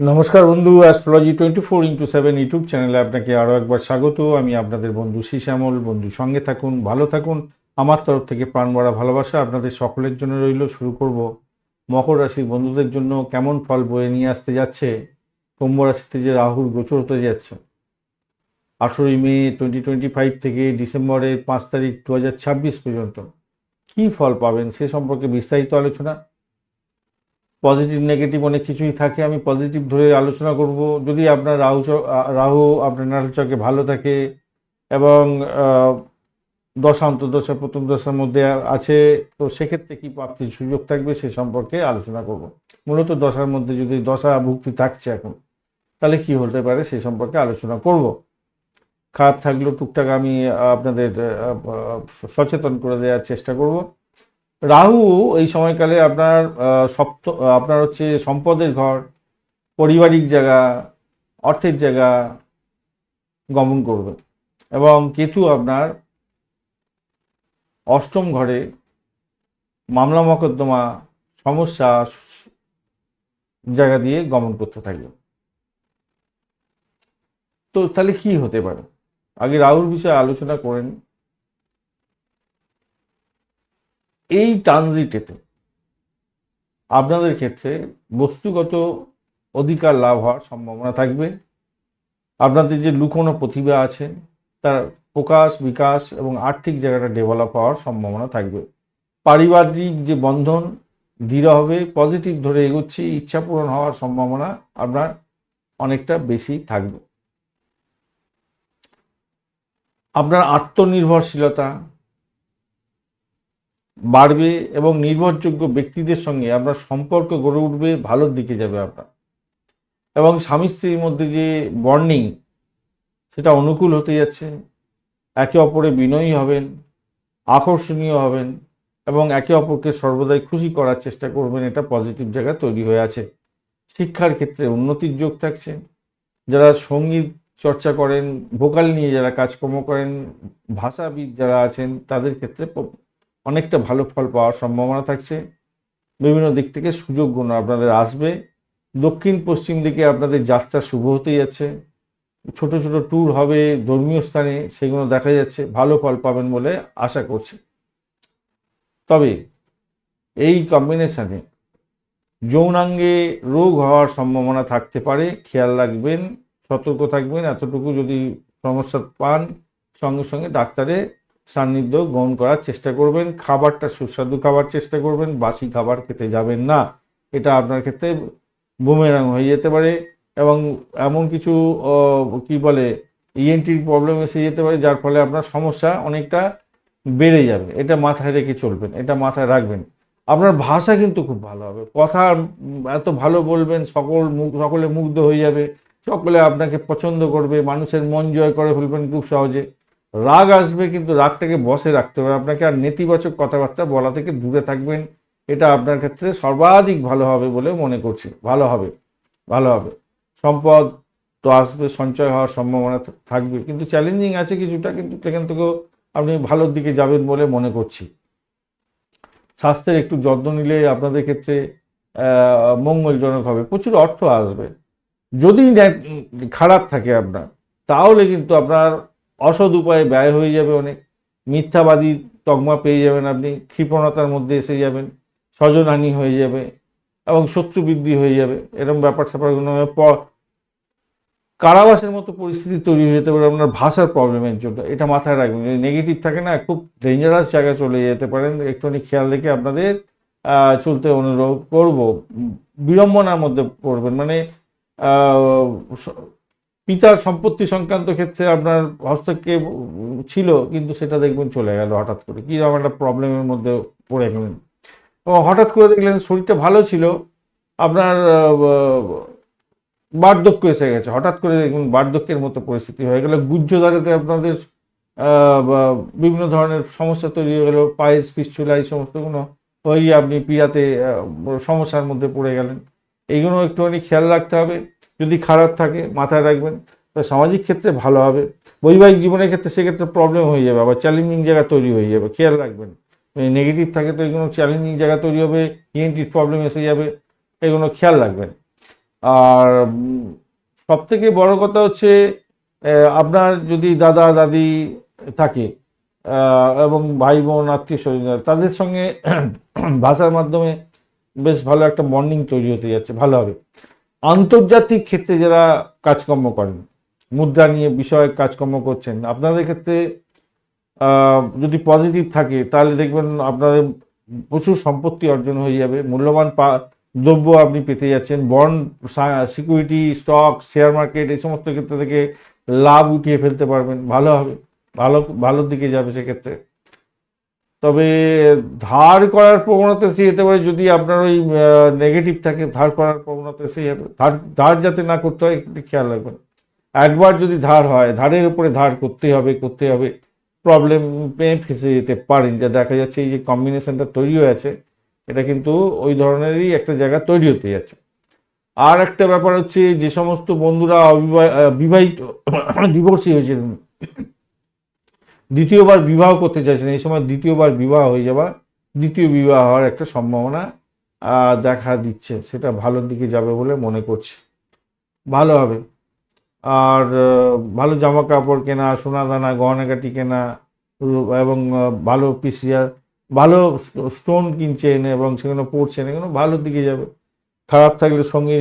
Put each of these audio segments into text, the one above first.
নমস্কার বন্ধু astrology twenty four into seven YouTube চ্যানেলে আপনাকে আরও একবার স্বাগত। আমি আপনাদের বন্ধু শ্যামল বন্ধু, সঙ্গে থাকুন, ভালো থাকুন। আমার তরফ থেকে প্রাণ ভরা ভালোবাসা আপনাদের সকলের জন্য রইল। শুরু করব মকর রাশির বন্ধুদের জন্য। কেমন ফল বয়ে নিয়ে আসতে যাচ্ছে? কুম্ভ রাশিতে যে রাহুর গোচর হতে যাচ্ছে। আঠেরোই মে টোয়েন্টি টোয়েন্টি ফাইভ থেকে ডিসেম্বরের পাঁচ তারিখ দু হাজার ছাব্বিশ পর্যন্ত। কী ফল পাবেন সে সম্পর্কে বিস্তারিত আলোচনা পজিটিভ নেগেটিভ অনেক কিছুই থাকে, আমি পজিটিভ ধরে আলোচনা করব। যদি আপনার রাহু রাহু আপনার নাটাল চকে ভালো থাকে এবং দশা, অন্তর্দশা, প্রথম দশার মধ্যে আছে, তো সেক্ষেত্রে কী প্রাপ্তির সুযোগ থাকবে সে সম্পর্কে আলোচনা করব। মূলত দশার মধ্যে যদি দশা ভুক্তি থাকছে এখন, তাহলে কি হতে পারে সে সম্পর্কে আলোচনা করব। খারাপ থাকলেও টুকটাক আমি আপনাদের সচেতন করে দেওয়ার চেষ্টা করব। রাহু এই সময়কালে আপনার সপ্ত আপনার হচ্ছে সম্পদের ঘর, পারিবারিক জায়গা, অর্থের জায়গা গমন করবে। এবং কেতু আপনার অষ্টম ঘরে মামলা মকদ্দমা, সমস্যা জায়গা দিয়ে গমন করতে থাকবে। তো তাহলে কি হতে পারে? আগে রাহুর বিষয়ে আলোচনা করেন। এই ট্রানজিটেতে আপনাদের ক্ষেত্রে বস্তুগত অধিকার লাভ হওয়ার সম্ভাবনা থাকবে। আপনাদের যে লুকোনো প্রতিভা আছে, তার প্রকাশ, বিকাশ এবং আর্থিক জায়গাটা ডেভেলপ হওয়ার সম্ভাবনা থাকবে। পারিবারিক যে বন্ধন দৃঢ় হবে পজিটিভ ধরে এগোচ্ছে, ইচ্ছা পূরণ হওয়ার সম্ভাবনা আপনার অনেকটা বেশি থাকবে। আপনার আত্মনির্ভরশীলতা বাড়বে এবং নির্ভরযোগ্য ব্যক্তিদের সঙ্গে আপনার সম্পর্ক গড়ে উঠবে, ভালোর দিকে যাবে আপনার। এবং স্বামী স্ত্রীর মধ্যে যে বন্ডিং সেটা অনুকূল হতে যাচ্ছে। একে অপরে বিনয়ী হবেন, আকর্ষণীয় হবেন এবং একে অপরকে সর্বদাই খুশি করার চেষ্টা করবেন, এটা পজিটিভ জায়গা তৈরি হয়ে আছে। শিক্ষার ক্ষেত্রে উন্নতির যোগ থাকছে। যারা সংগীত চর্চা করেন, ভোকাল নিয়ে যারা কাজকর্ম করেন, ভাষাবিদ যারা আছেন, তাদের ক্ষেত্রে অনেকটা ভালো ফল পাওয়ার সম্ভাবনা থাকছে। বিভিন্ন দিক থেকে সুযোগগুলো আপনাদের আসবে। দক্ষিণ, পশ্চিম দিকে আপনাদের যাত্রা শুভ হতে যাচ্ছে। ছোট ছোট ট্যুর হবে ধর্মীয় স্থানে, সেগুলো দেখা যাচ্ছে। ভালো ফল পাবেন বলে আশা করছি। তবে এই কম্বিনেশানে যৌনাঙ্গে রোগ হওয়ার সম্ভাবনা থাকতে পারে। খেয়াল রাখবেন, সতর্ক থাকবেন। এতটুকু যদি সমস্যা পান, সঙ্গে সঙ্গে ডাক্তারের সান্নিধ্য গ্রহণ করার চেষ্টা করবেন, খাবারটা সুস্বাদু খাবার চেষ্টা করবেন, বাসি খাবার খেতে যাবেন না। এটা আপনার ক্ষেত্রে বুমেরাং হয়ে যেতে পারে এবং এমন কিছু কি বলে ইএনটির প্রবলেম এসে যেতে পারে, যার ফলে আপনার সমস্যা অনেকটা বেড়ে যাবে। এটা মাথায় রেখে চলবেন, এটা মাথায় রাখবেন। আপনার ভাষা কিন্তু খুব ভালো হবে। কথা এত ভালো বলবেন, সকল মুখ, সকলে মুগ্ধ হয়ে যাবে, সকলে আপনাকে পছন্দ করবে, মানুষের মন জয় করে ফেলবেন খুব সহজে। রাগ আসবে, কিন্তু রাগটাকে বসে রাখতে হবে। আপনাকে আর নেতিবাচক কথাবার্তা বলা থেকে দূরে থাকবেন। এটা আপনার ক্ষেত্রে সর্বাধিক ভালো হবে বলে মনে করছি। ভালো হবে ভালো হবে। সম্পদ তো আসবে, সঞ্চয় হওয়ার সম্ভাবনা থাকবে। কিন্তু চ্যালেঞ্জিং আছে কিছুটা, কিন্তু সেখান থেকেও আপনি ভালোর দিকে যাবেন বলে মনে করছি। স্বাস্থ্যের একটু যত্ন নিলে আপনাদের ক্ষেত্রে মঙ্গলজনক হবে। প্রচুর অর্থ আসবে। যদি খারাপ থাকে আপনার, তাহলে কিন্তু আপনার অসৎ উপায়ে ব্যয় হয়ে যাবে অনেক। মিথ্যাবাদী তকমা পেয়ে যাবেন আপনি, ক্ষিপণতার মধ্যে এসে যাবেন স্বজনহানি হয়ে যাবে এবং শত্রু বৃদ্ধি হয়ে যাবে। এরকম ব্যাপার স্যাপারগুলো কারাবাসের মতো পরিস্থিতি তৈরি হয়ে যেতে পারে, আপনার ভাষার প্রবলেমের জন্য। এটা মাথায় রাখবেন। যদি নেগেটিভ থাকে না, খুব ডেঞ্জারাস জায়গায় চলে যেতে পারেন। একটুখানি খেয়াল রেখে আপনাদের চলতে অনুরোধ করব। বিড়ম্বনার মধ্যে পড়বেন। মানে পিতার সম্পত্তি সংক্রান্ত ক্ষেত্রে আপনার হস্তক্ষেপ ছিল, কিন্তু সেটা দেখবেন চলে গেল হঠাৎ করে। কী রকম একটা প্রবলেমের মধ্যে পড়ে গেলেন। এবং হঠাৎ করে দেখলেন শরীরটা ভালো ছিল, আপনার বার্ধক্য এসে গেছে। হঠাৎ করে দেখুন বার্ধক্যের মতো পরিস্থিতি হয়ে গেল। গুহ্যধারাতে আপনাদের বিভিন্ন ধরনের সমস্যা তৈরি হয়ে গেল। পায়েস ফিস্টুলা এই সমস্তগুলো হয়ে আপনি পিয়াতে সমস্যার মধ্যে পড়ে গেলেন। এইগুলো একটুখানি খেয়াল রাখতে হবে। যদি খারাপ থাকে, মাথায় রাখবেন। তো সামাজিক ক্ষেত্রে ভালো হবে। বৈবাহিক জীবনের ক্ষেত্রে সেক্ষেত্রে প্রবলেম হয়ে যাবে, আবার চ্যালেঞ্জিং জায়গা তৈরি হয়ে যাবে, খেয়াল রাখবেন। নেগেটিভ থাকে তো এগুলো চ্যালেঞ্জিং জায়গা তৈরি হবে ইএনটির প্রবলেম এসে যাবে, এগুলো খেয়াল রাখবেন। আর সব থেকে বড় কথা হচ্ছে আপনার যদি দাদা, দাদি থাকে এবং ভাই বোন, আত্মীয় স্বজন, তাদের সঙ্গে ভাষার মাধ্যমে বেশ ভালো একটা বন্ডিং তৈরি হতে যাচ্ছে, ভালো হবে। আন্তর্জাতিক ক্ষেত্রে যারা কাজকর্ম করেন, মুদ্রা নিয়ে বিষয়ে কাজকর্ম করছেন, আপনাদের ক্ষেত্রে যদি পজিটিভ থাকে, তাহলে দেখবেন আপনাদের প্রচুর সম্পত্তি অর্জন হয়ে যাবে। মূল্যবান পা, দ্রব্য আপনি পেতে যাচ্ছেন bond security stock share market এই সমস্ত ক্ষেত্রে থেকে লাভ উঠিয়ে ফেলতে পারবেন। ভালো হবে, ভালো, ভালোর দিকে যাবে সেক্ষেত্রে। তবে ধার করার প্রবণতা সে যেতে পারে যদি আপনার ওই নেগেটিভ থাকে, ধার করার প্রবণতা সে ধার ধার যাতে না করতে হয়, একটু খেয়াল রাখবেন। একবার যদি ধার হয়, ধারের উপরে ধার করতে হবে করতে হবে। প্রবলেমে ফেসে যেতে পারেন। যা দেখা যাচ্ছে, এই যে কম্বিনেশনটা তৈরি হয়ে আছে, এটা কিন্তু ওই ধরনেরই একটা জায়গা তৈরি হতে যাচ্ছে। আর একটা ব্যাপার হচ্ছে, যে সমস্ত বন্ধুরা বিবাহিত ডিভোর্সি হয়েছিলেন দ্বিতীয়বার বিবাহ করতে চাইছেন, এই সময় দ্বিতীয়বার বিবাহ হয়ে যাওয়া দ্বিতীয় বিবাহ হওয়ার একটা সম্ভাবনা দেখা দিচ্ছে। সেটা ভালোর দিকে যাবে বলে মনে করছি। ভালো হবে। আর ভালো জামা কাপড় কেনা সোনা দানা গহনাগাটি কেনা এবং ভালো পিসিয়ার ভালো স্টোন কিনছেন এবং সেগুলো পড়ছেন এগুলো ভালোর দিকে যাবে। খারাপ থাকলে সঙ্গে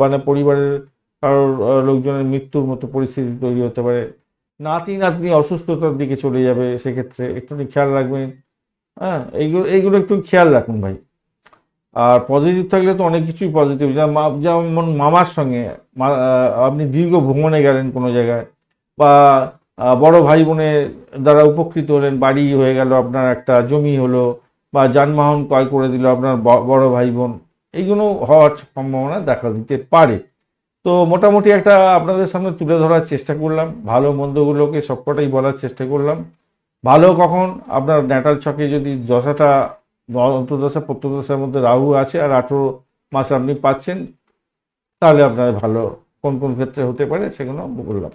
মানে পরিবারের কারোর লোকজনের মৃত্যুর মতো পরিস্থিতি তৈরি হতে পারে। নাতি নাতনি অসুস্থতার দিকে চলে যাবে সেক্ষেত্রে একটু খেয়াল রাখবেন। হ্যাঁ এইগুলো এইগুলো একটু খেয়াল রাখুন ভাই। আর পজিটিভ থাকলে তো অনেক কিছুই পজিটিভ যেমন মামার সঙ্গে আপনি দীর্ঘ ভ্রমণে গেলেন কোনো জায়গায় বা বড় ভাই বোনের দ্বারা উপকৃত হলেন, বাড়ি হয়ে গেল, আপনার একটা জমি হলো বা যানবাহন ক্রয় করে দিল আপনার বড় ভাই বোন এইগুলো হওয়ার সম্ভাবনা দেখা দিতে পারে। তো মোটামুটি একটা আপনাদের সামনে তুলে ধরার চেষ্টা করলাম। ভালো মন্দগুলোকে সবকটাই বলার চেষ্টা করলাম। ভালো কখন আপনার ন্যাটাল ছকে যদি দশাটা, অন্তর্দশা, প্রত্যদশার মধ্যে রাহু আছে আর আঠেরো মাস আপনি পাচ্ছেন, তাহলে আপনার ভালো কোন কোন ক্ষেত্রে হতে পারে সেগুলো বললাম।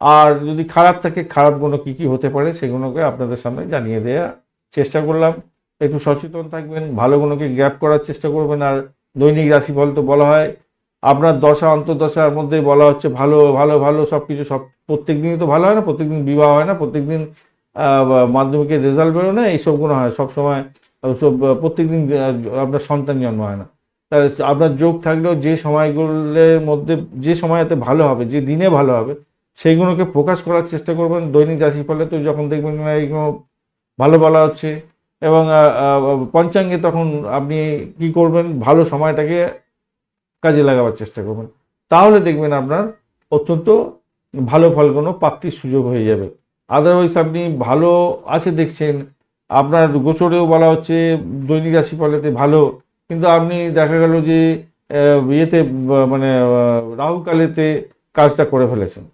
আর যদি খারাপ থাকে, খারাপগুলো কী কী হতে পারে সেগুলোকে আপনাদের সামনে জানিয়ে দেওয়া চেষ্টা করলাম। একটু সচেতন থাকবেন, ভালো গুলোকে গ্যাপ করার চেষ্টা করবেন। আর দৈনিক রাশিফল তো বলা হয় আপনার দশা, অন্তর্দশার মধ্যে বলা হচ্ছে ভালো ভালো ভালো সব কিছু সব প্রত্যেক দিনই তো ভালো হয় না প্রত্যেক দিন বিবাহ হয় না প্রত্যেক দিন মাধ্যমিকের রেজাল্ট বেরো না এইসবগুলো হয় সবসময় সব প্রত্যেক দিন আপনার সন্তান জন্ম হয় না। তাহলে আপনার যোগ থাকলেও যে সময়গুলোর মধ্যে, যে সময়তে ভালো হবে, যে দিনে ভালো হবে, সেইগুলোকে প্রকাশ করার চেষ্টা করবেন। দৈনিক রাশিফলে তো যখন দেখবেন এইগুলো ভালো বলা হচ্ছে এবং পঞ্চাঙ্গে তখন আপনি কি করবেন, ভালো সময়টাকে কাজে লাগাবার চেষ্টা করবেন। তাহলে দেখবেন আপনার অত্যন্ত ভালো ফল কোনো প্রাপ্তির সুযোগ হয়ে যাবে। আদারওয়াইজ আপনি ভালো আছে দেখছেন, আপনার গোচরেও বলা হচ্ছে দৈনিক রাশিফলেতে ভালো, কিন্তু আপনি দেখা গেল যে ইয়েতে মানে রাহুকালেতে কাজটা করে ফেলেছেন।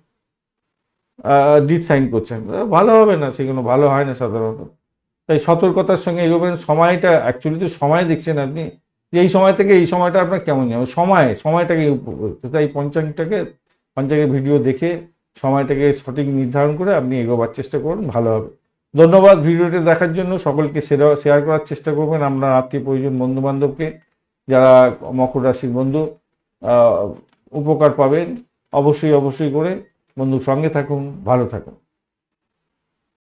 ডিট সাইন করছেন। ভালো হবে না, সেগুলো ভালো হয় না সাধারণত। তাই সতর্কতার সঙ্গে এগোবেন। সময়টা অ্যাকচুয়ালি তো সময় দেখছেন আপনি। যে এই সময় থেকে এই সময়টা আপনার কেমন যাবে সময়, সময়টাকে তাই পঞ্চাঙ্গটাকে, পঞ্চাঙ্গের ভিডিও দেখে সময়টাকে সঠিক নির্ধারণ করে আপনি এগোবার চেষ্টা করুন, ভালো হবে। ধন্যবাদ ভিডিওটি দেখার জন্য, সকলকে শেয়ার শেয়ার করার চেষ্টা করবেন আপনার আত্মীয় প্রয়োজন বন্ধু বান্ধবকে যারা মকর রাশির বন্ধু উপকার পাবেন, অবশ্যই অবশ্যই করে বন্ধুর সঙ্গে থাকুন, ভালো থাকুন।